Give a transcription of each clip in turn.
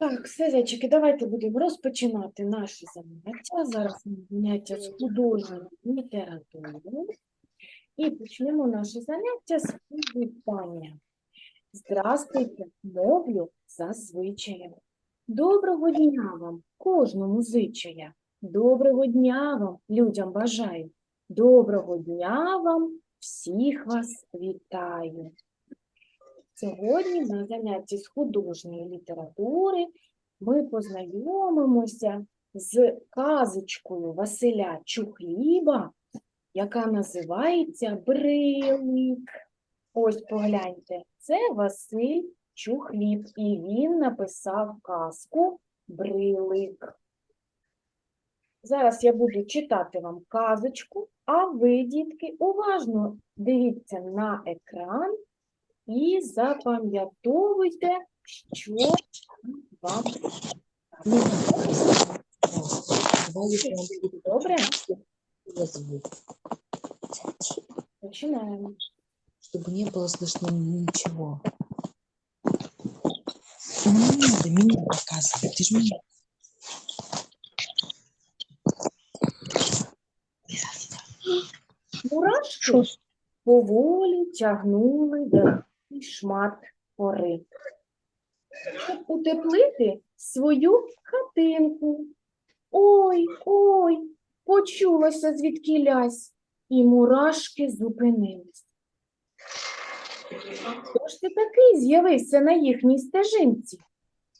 Так, все, зайчики, давайте будемо розпочинати наші заняття. Зараз заняття з художньої літератури. І почнемо наше заняття з привітання. Здрастуйте, мовлю за звичаєм. Доброго дня вам, кожному зичая. Доброго дня вам, людям бажаю. Доброго дня вам, всіх вас вітаю. Сьогодні на занятті з художньої літератури ми познайомимося з казочкою Василя Чухліба, яка називається Брилик. Ось погляньте, це Василь Чухліб, і він написав казку Брилик. Зараз я буду читати вам казочку, а ви, дітки, уважно дивіться на екран і запам'ятовуйте, що вам добре. звук, Починаємо. чтобы не было слышно ничего. Ну, не надо меня показывать, ты же меня. Мурашки поволі тягнули великий шмат кори, щоб утеплити свою хатинку. Ой, ой, почулося звідкілясь, і мурашки зупинились. Хто ж ти такий з'явився на їхній стежинці?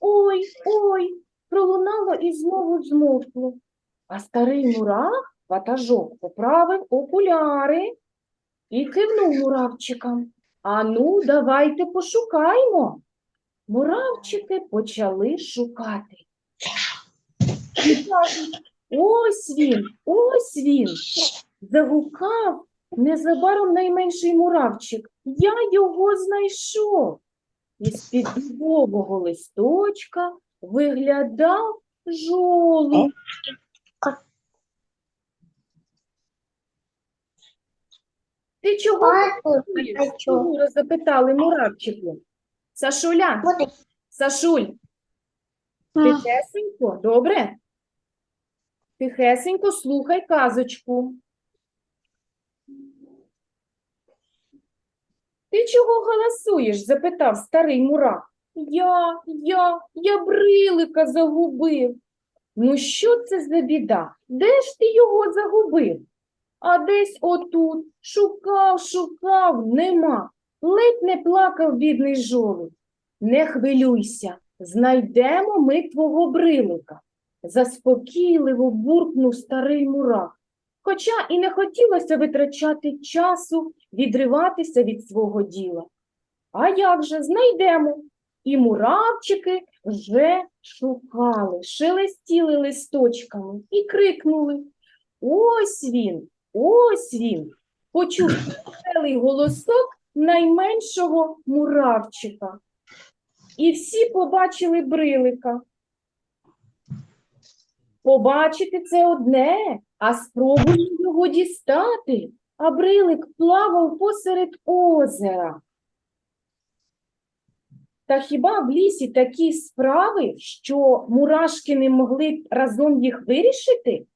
Ой, ой, пролунало і знову змовкло. А старий мурах ватажок поправив окуляри і кивнув муравчикам. Ану, давайте пошукаймо. Муравчики почали шукати. І кажуть, ось він, ось він. Загукав незабаром найменший муравчик. Я його знайшов. Із-під дубового листочка виглядав жолудь. Ти чого Чого запитали муравчику? Сашуля, Сашуль, тихесенько, добре? Тихесенько слухай казочку. Ти чого голосуєш? запитав старий мурах. Я, я, я брилика загубив. Ну що це за біда? Де ж ти його загубив? А десь отут шукав, шукав, нема. Ледь не плакав бідний жолудь. Не хвилюйся, знайдемо ми твого брилика. Заспокійливо буркнув старий мурах. Хоча і не хотілося витрачати часу, відриватися від свого діла. А як же знайдемо? І муравчики вже шукали, шелестіли листочками і крикнули. Ось він, ось він. Почув веселий голосок найменшого муравчика. І всі побачили брилика. Побачити це одне, а спробуй його дістати. А брилик плавав посеред озера. Та хіба в лісі такі справи, що мурашки не могли разом їх вирішити?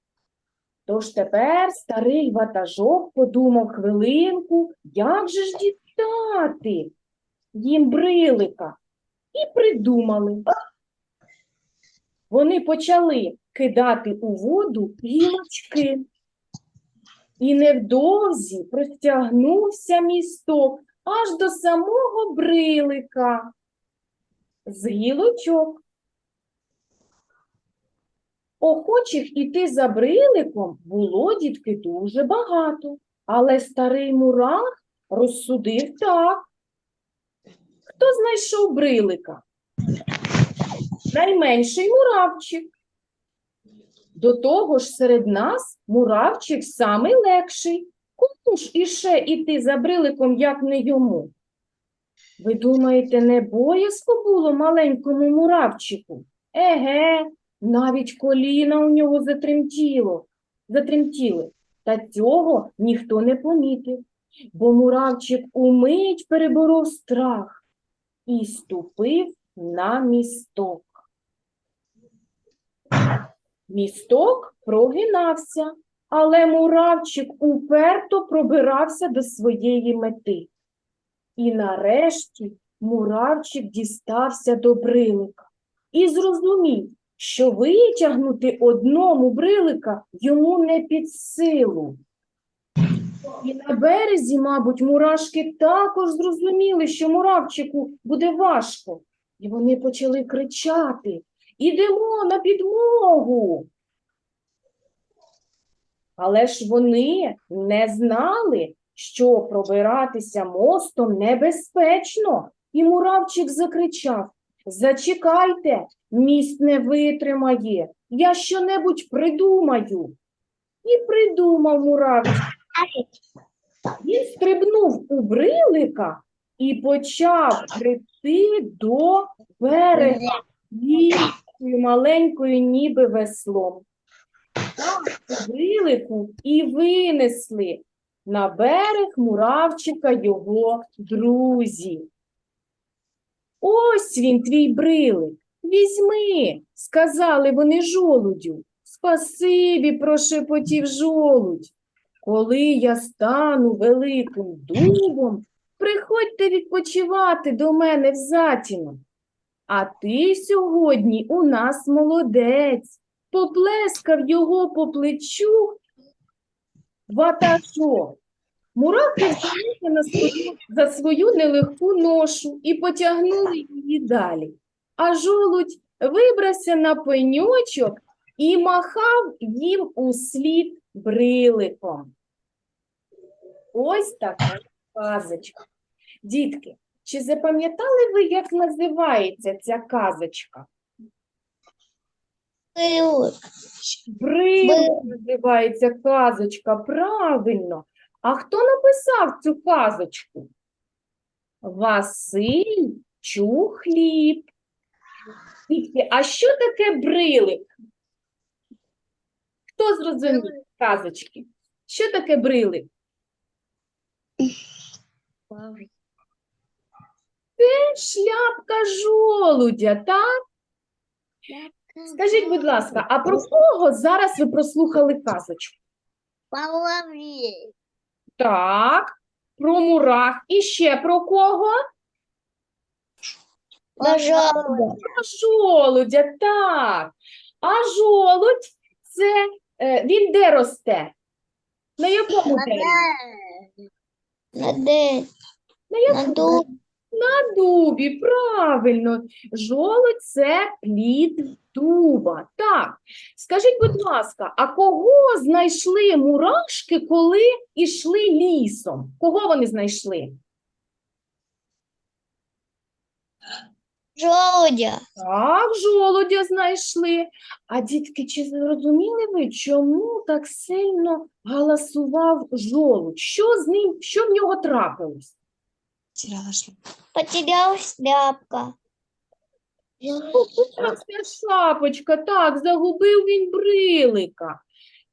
Тож тепер старий ватажок подумав хвилинку, як же ж дістати їм брилика, і придумали. Вони почали кидати у воду гілочки. І невдовзі простягнувся місток аж до самого брилика з гілочок. Охочих іти за бриликом було, дітки, дуже багато, але старий мурах розсудив так. Хто знайшов брилика? Найменший муравчик. До того ж серед нас муравчик самий легший. Кому ж іще іти за бриликом, як не йому? Ви думаєте, не боязко було маленькому муравчику? Еге, навіть коліна у нього затремтіло, затремтіли. Та цього ніхто не помітив, бо муравчик умить переборов страх і ступив на місток. Місток прогинався, але муравчик уперто пробирався до своєї мети. І нарешті муравчик дістався до брилика і зрозумів, що витягнути одному брилика йому не під силу. І на березі, мабуть, мурашки також зрозуміли, що муравчику буде важко. І вони почали кричати Ідемо на підмогу. Але ж вони не знали, що пробиратися мостом небезпечно. І муравчик закричав Зачекайте, міст не витримає, я щонебудь придумаю. І придумав муравчик. Він стрибнув у брилика і почав гребти до берега ліскою маленькою, ніби веслом. Так, у брилику і винесли на берег муравчика його друзі. Ось він, твій брилик. Візьми, сказали вони жолудю. Спасибі, прошепотів жолудь. Коли я стану великим дубом, приходьте відпочивати до мене в затінок. А ти сьогодні у нас молодець, поплескав його по плечу ватажок. Мурахи взялися за свою нелегку ношу і потягнули її далі. А жолудь вибрався на пеньочок і махав їм услід бриликом. Ось така казочка. Дітки, чи запам'ятали ви, як називається ця казочка? Брилик називається казочка, правильно. А хто написав цю казочку? Василь Чухліб. Дітки, а що таке брилик? Хто зрозумів казочки? Що таке брилик? Це Шляпка жолудя, так? Скажіть, будь ласка, а про кого зараз ви прослухали казочку? Соловей. Так, про мурах. І ще про кого? Пожалуйста. Про жолудя, так. А жолудь це е, він де росте? На якому дереві? На день. На якому? На дуб. На дубі, правильно. Жолудь це плід дуба. Так. Скажіть, будь ласка, а кого знайшли мурашки, коли йшли лісом? Кого вони знайшли? Желудя. Так, жолудя знайшли. А дітки, чи зрозуміли ви, чому так сильно галасував жолудь? Що з ним, що в нього трапилось? Потерял шляпка. Це шапочка, так, загубив він брилика.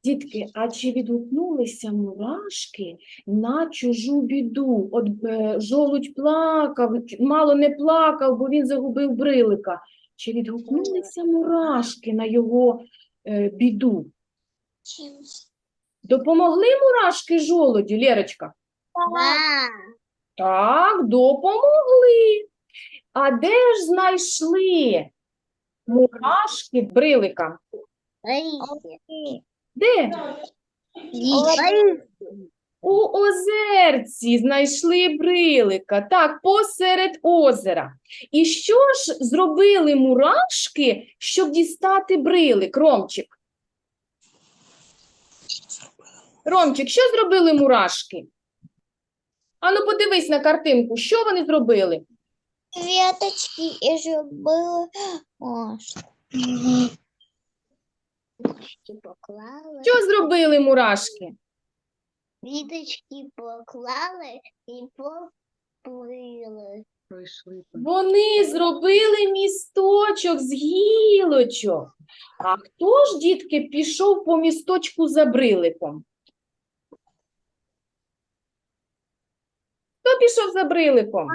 Дітки, а чи відгукнулися мурашки на чужу біду? От е, жолудь плакав, мало не плакав, бо він загубив брилика. Чи відгукнулися мурашки на його е, біду? Допомогли мурашки жолуді, Лєрочка? Так, допомогли. А де ж знайшли мурашки брилика? Де? У озерці знайшли брилика, так, посеред озера. І що ж зробили мурашки, щоб дістати брилик, Ромчик? Ромчик, що зробили мурашки? Ану, подивись на картинку, що вони зробили? Веточки и же Веточки поклала. Що зробили мурашки? Віточки поклали і поплили. Вони зробили місточок з гілочок. А хто ж, дітки, пішов по місточку за бриликом? Хто пішов за бриликом?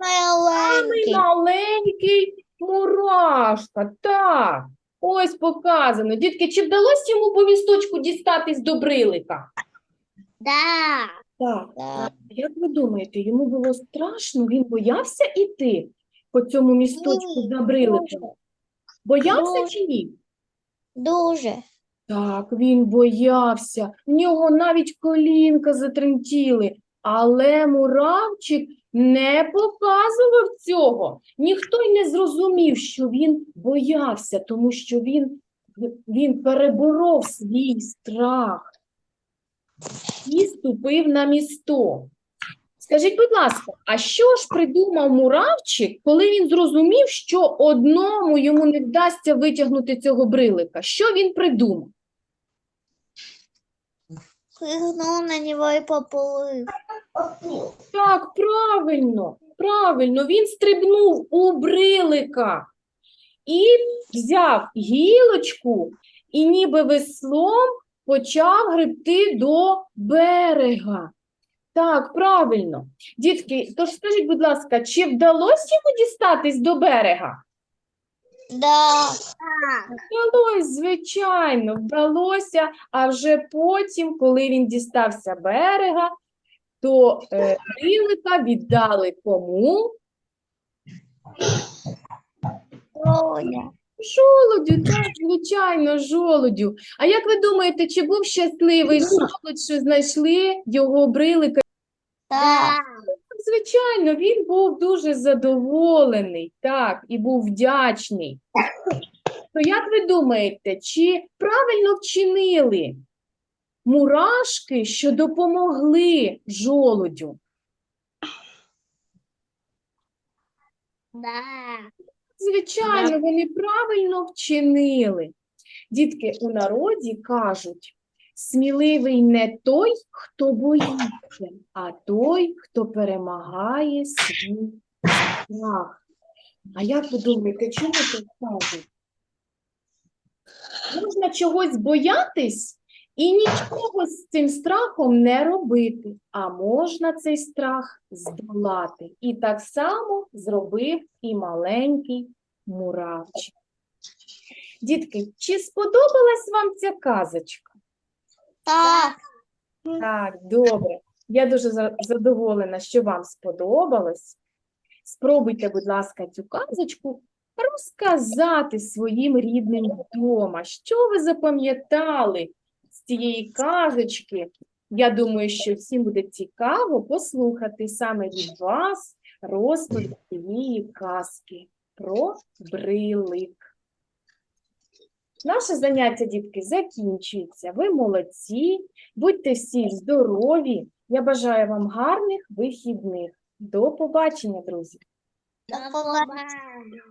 Маленький. Маленький мурашка. Так, ось показано. Дітки, чи вдалося йому по вісточку дістатись до брилика? Да. Так. Да. Як ви думаєте, йому було страшно? Він боявся іти по цьому місточку за бриликом? Боявся Дуже. чи ні? Дуже. Так, він боявся. В нього навіть колінка затремтіли. Але муравчик не показував цього. Ніхто й не зрозумів, що він боявся, тому що він, він переборов свій страх і ступив на місто. Скажіть, будь ласка, а що ж придумав муравчик, коли він зрозумів, що одному йому не вдасться витягнути цього брилика? Що він придумав? Прыгнул на него и поплыл. Так, правильно, правильно, він стрибнув у брилика і взяв гілочку і ніби веслом почав гребти до берега. Так, правильно. Дітки, тож скажіть, будь ласка, чи вдалося йому дістатись до берега? Да. Вдалося, звичайно, вдалося, а вже потім, коли він дістався берега, то е, брилика віддали кому? Роня. Жолудю, так, звичайно, жолудю. А як ви думаєте, чи був щасливий жолудь, що знайшли його брилика? Да. Звичайно, він був дуже задоволений, так, і був вдячний. То як ви думаєте, чи правильно вчинили мурашки, що допомогли жолудю? Да. Звичайно, вони правильно вчинили. Дітки, у народі кажуть, сміливий не той, хто боїться, а той, хто перемагає свій страх. А як ви думаєте, чому так кажуть? Можна чогось боятись і нічого з цим страхом не робити, а можна цей страх здолати. І так само зробив і маленький муравчик. Дітки, чи сподобалась вам ця казочка? Так. Так, добре. Я дуже за- задоволена, що вам сподобалось. Спробуйте, будь ласка, цю казочку розказати своїм рідним вдома. Що ви запам'ятали з цієї казочки? Я думаю, що всім буде цікаво послухати саме від вас розповідь цієї казки про брилик. Наше заняття, дітки, закінчується. Ви молодці, будьте всі здорові. Я бажаю вам гарних вихідних. До побачення, друзі! До побачення.